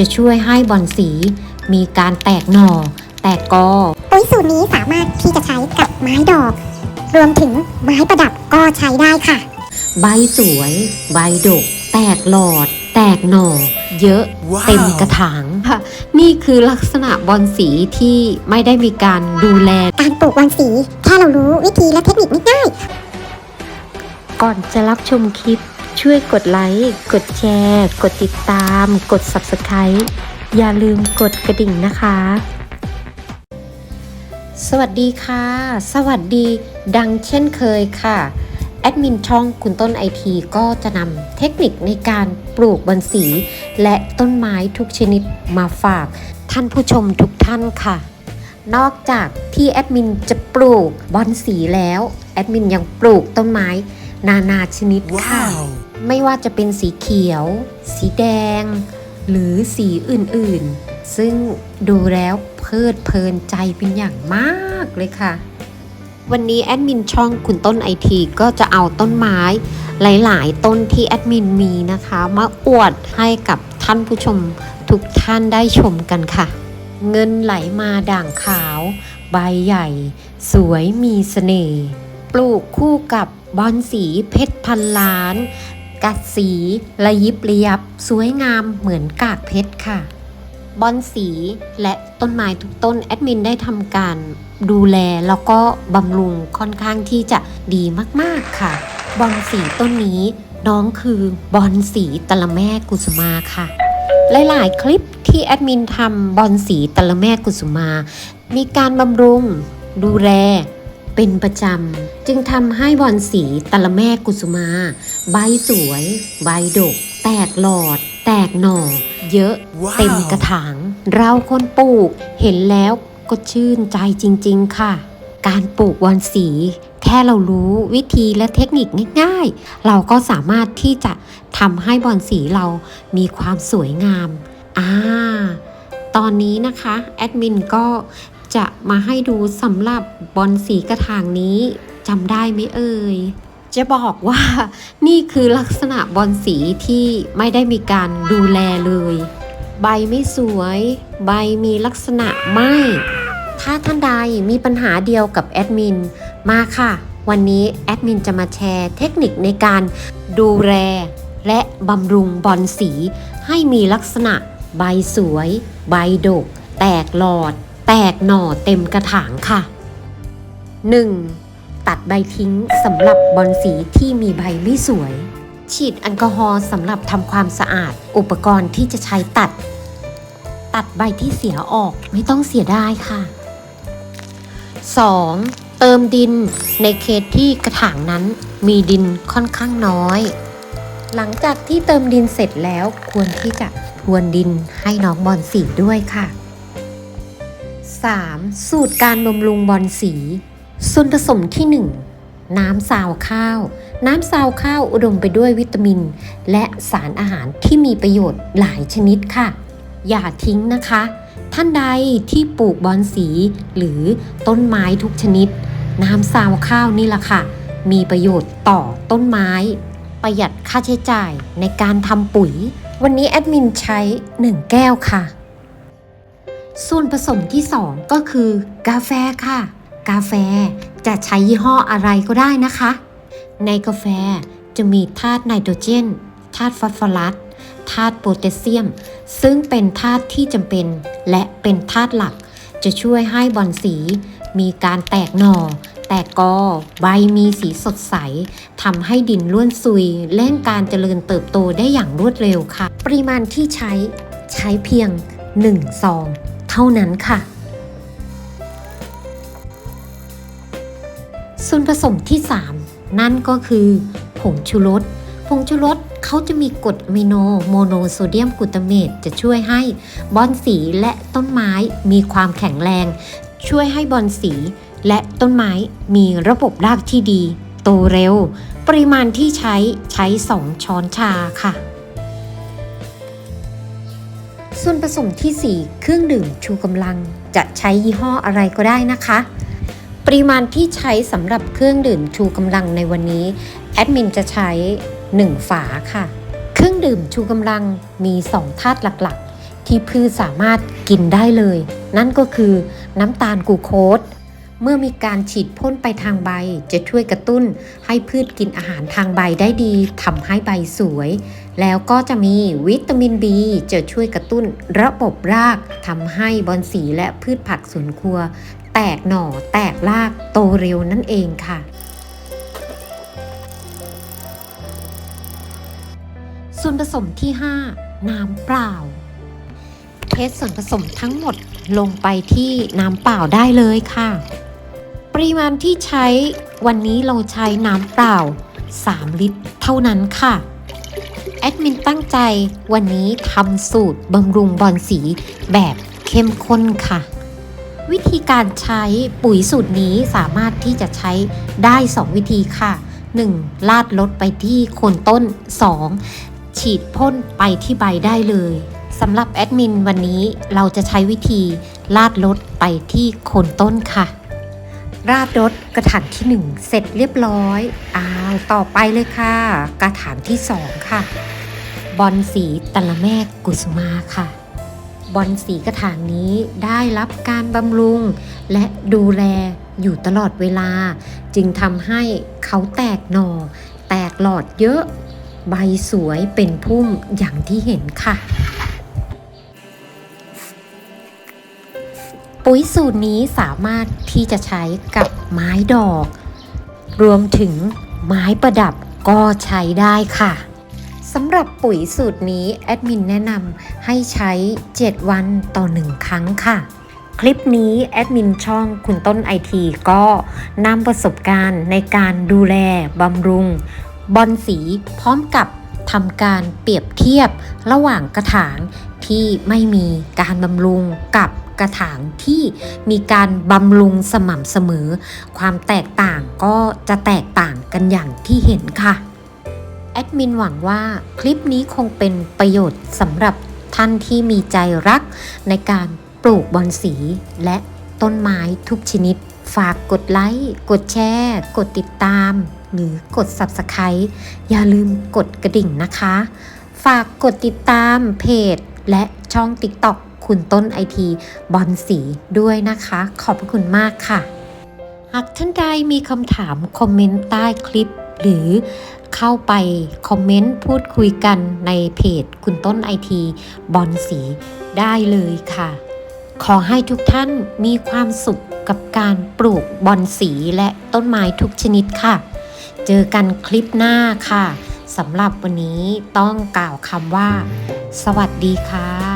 จะช่วยให้บอลสี มีการแตกหน่อ แตกกอ ปุ๋ยสูตรนี้สามารถที่จะใช้กับไม้ดอก รวมถึงไม้ประดับก็ใช้ได้ค่ะ ใบสวย ใบดก แตกหลอด แตกหน่อ เยอะว้าวเต็มกระถางค่ะ นี่คือลักษณะบอลสีที่ไม่ได้มีการดูแล การปลูกบอนสี แค่เรารู้วิธีและเทคนิคง่ายก่อนจะรับชมคลิป ช่วยกดไลค์ กดแชร์ กดติดตาม กด Subscribe อย่าลืมกดกระดิ่งนะคะ สวัสดีค่ะ สวัสดีดังเช่นเคยค่ะ แอดมินช่องคุณต้นไอทีก็จะนำเทคนิคในการปลูกบอนสี และต้นไม้ทุกชนิดมาฝาก ท่านผู้ชมทุกท่านค่ะ นอกจากที่แอดมินจะปลูกบอนสีแล้ว แอดมินยังปลูกต้นไม้นานาชนิดค่ะว้าว ไม่ว่าจะเป็นสีเขียว สีแดง หรือสีอื่นๆ ซึ่งดูแล้วเพลิดเพลินใจเป็นอย่างมากเลยค่ะ วันนี้แอดมินช่องคุณต้นไอทีก็จะเอาต้นไม้หลาย ๆ ต้นที่แอดมินมีนะคะ มาอวดให้กับท่านผู้ชมทุกท่านได้ชมกันค่ะ เงินไหลมาด่างขาว ใบใหญ่ สวยมีเสน่ห์ปลูกคู่กับบอนสีเพชรพันล้าน กัดสีระยิบระยับ สวยงามเหมือนกากเพชรค่ะ บอนสีและต้นไม้ทุกต้นแอดมินได้ทำการดูแลแล้วก็บำรุงค่อนข้างที่จะดีมากๆค่ะ บอนสีต้นนี้น้องคือบอนสีตะละแม่กุสุมาค่ะ หลายๆ คลิปที่แอดมินทำบอนสีตะละแม่กุสุมา มีการบำรุงดูแล เป็นประจำ จึงทำให้บอนสีตะละแม่กุสุมา ใบสวย ใบดก แตกหลอด แตกหน่อ เยอะว้าวเต็มกระถาง เราคนปลูกเห็นแล้วก็ชื่นใจจริง ๆ ค่ะ การปลูกบอนสี แค่เรารู้วิธีและเทคนิคง่าย ๆ เราก็สามารถที่จะทำให้บอนสีเรามีความสวยงาม อ่าตอนนี้นะคะ แอดมินก็ จะมาให้ดูสำหรับบอนสีกระถางนี้จำได้ไหมเอ่ยจะบอกว่านี่คือลักษณะบอนสีที่ไม่ได้มีการดูแลเลย ใบไม่สวย ใบมีลักษณะไหมถ้าท่านใดมีปัญหาเดียวกับแอดมินมาค่ะ วันนี้แอดมินจะมาแชร์เทคนิคในการดูแลและบำรุงบอนสี ให้มีลักษณะใบสวย ใบดก แตกหลอด แตกหน่อเต็มกระถางค่ะ 1. ตัดใบทิ้งสำหรับบอนสีที่มีใบไม่สวย ฉีดแอลกอฮอล์สำหรับทำความสะอาดอุปกรณ์ที่จะใช้ตัด ตัดใบที่เสียออกไม่ต้องเสียได้ค่ะ 2. เติมดินในเขตที่กระถางนั้นมีดินค่อนข้างน้อย หลังจากที่เติมดินเสร็จแล้วควรที่จะพรวนดินให้น้องบอนสีด้วยค่ะ 3. สูตรการบำรุงบอนสี ส่วนผสมที่ 1 น้ำซาวข้าว น้ำซาวข้าวอุดมไปด้วยวิตามิน และสารอาหารที่มีประโยชน์หลายชนิดค่ะ อย่าทิ้งนะคะ ท่านใดที่ปลูกบอนสี หรือต้นไม้ทุกชนิด น้ำซาวข้าวนี่แหละค่ะ มีประโยชน์ต่อต้นไม้ ประหยัดค่าใช้จ่ายในการทำปุ๋ย วันนี้แอดมินใช้ 1 แก้วค่ะ ส่วนผสมที่ 2 ก็คือ กาแฟค่ะ กาแฟจะใช้ยี่ห้ออะไรก็ได้นะคะ ในกาแฟจะมีธาตุไนโตรเจนธาตุฟอสฟอรัสธาตุโพแทสเซียม ซึ่งเป็นธาตุที่จำเป็น และเป็นธาตุหลัก จะช่วยให้บอนสี มีการแตกหน่อ แตกกอ ใบมีสีสดใสทำให้ดินล้วนซุยเร่งการเจริญเติบโตได้อย่างรวดเร็วค่ะ ปริมาณที่ใช้ใช้เพียง1ซอง เท่านั้นค่ะ ส่วนผสมที่ 3 นั่นก็คือ ผงชูรส ผงชูรสเขาจะมีกรดอะมิโนโมโนโซเดียมกลูตาเมตจะช่วยให้บอนสีและต้นไม้มีความแข็งแรง ช่วยให้บอนสีและต้นไม้มีระบบรากที่ดี โตเร็ว ปริมาณที่ใช้ใช้ 2 ช้อนชาค่ะ ส่วนผสมที่ 4 เครื่องดื่มชูกำลังจะใช้ยี่ห้ออะไรก็ได้นะคะ ปริมาณที่ใช้สำหรับเครื่องดื่มชูกำลังในวันนี้แอดมินจะใช้ 1 ฝาค่ะ เครื่องดื่มชูกำลังมี 2 ธาตุหลักๆ ที่พืชสามารถกินได้เลย นั่นก็คือน้ำตาลกลูโคสเมื่อมีการฉีดพ่นไปทางใบ จะช่วยกระตุ้นให้พืชกินอาหารทางใบได้ดีทำให้ใบสวย แล้วก็จะมีวิตามิน B จะช่วยกระตุ้นระบบรากทำให้บอนสีและพืชผักสวนครัว แตกหน่อแตกรากโตเร็วนั่นเองค่ะ ส่วนผสมที่ 5 น้ำเปล่า เทสส่วนผสมทั้งหมดลงไปที่น้ำเปล่าได้เลยค่ะ ปริมาณที่ใช้วันนี้เราใช้น้ำเปล่า 3 ลิตรเท่านั้นค่ะ แอดมินตั้งใจวันนี้ทำสูตรบำรุงบอนสีแบบเข้มข้นค่ะ วิธีการใช้ปุ๋ยสูตรนี้สามารถที่จะใช้ได้ 2 วิธีค่ะ 1. ลาดลดไปที่โคนต้น 2. ฉีดพ่นไปที่ใบได้เลยสำหรับแอดมินวันนี้เราจะใช้วิธีลาดลดไปที่โคนต้นค่ะ ราดรถกระถางที่ 1 เสร็จเรียบร้อยอ้าวต่อไปเลยค่ะ กระถางที่ 2 ค่ะ บอลสีตะละแม่กุสุมาค่ะ บอลสีกระถางนี้ได้รับการบำรุง และดูแลอยู่ตลอดเวลา จึงทำให้เขาแตกหน่อ แตกหลอดเยอะ ใบสวยเป็นพุ่มอย่างที่เห็นค่ะ ปุ๋ยสูตรนี้สามารถที่จะใช้กับไม้ดอก รวมถึงไม้ประดับก็ใช้ได้ค่ะสำหรับปุ๋ยสูตรนี้แอดมินแนะนำให้ใช้ 7 วันต่อ 1 ครั้งค่ะ คลิปนี้แอดมินช่องคุณต้นไอทีก็นำประสบการณ์ในการดูแลบำรุง บอนสีพร้อมกับทำการเปรียบเทียบระหว่างกระถางที่ไม่มีการบำรุงกับ กระถางที่มีการบำรุงสม่ำเสมอ ความแตกต่างก็จะแตกต่างกันอย่างที่เห็นค่ะ แอดมินหวังว่าคลิปนี้คงเป็นประโยชน์สำหรับท่านที่มีใจรักในการปลูกบอนสีและต้นไม้ทุกชนิด ฝากกดไลค์ กดแชร์ กดติดตาม หรือกด Subscribe อย่าลืมกดกระดิ่งนะคะ ฝากกดติดตามเพจและช่อง TikTok คุณต้นไอทีบอลสีด้วยนะคะ ขอบพระคุณมากค่ะ หากท่านใดมีคำถามคอมเมนต์ใต้คลิป หรือเข้าไปคอมเมนต์พูดคุยกันในเพจคุณต้นไอทีบอลสีได้เลยค่ะ ขอให้ทุกท่านมีความสุขกับการปลูกบอนสีและต้นไม้ทุกชนิดค่ะ เจอกันคลิปหน้าค่ะสำหรับวันนี้ต้องกล่าวคำว่า สวัสดีค่ะ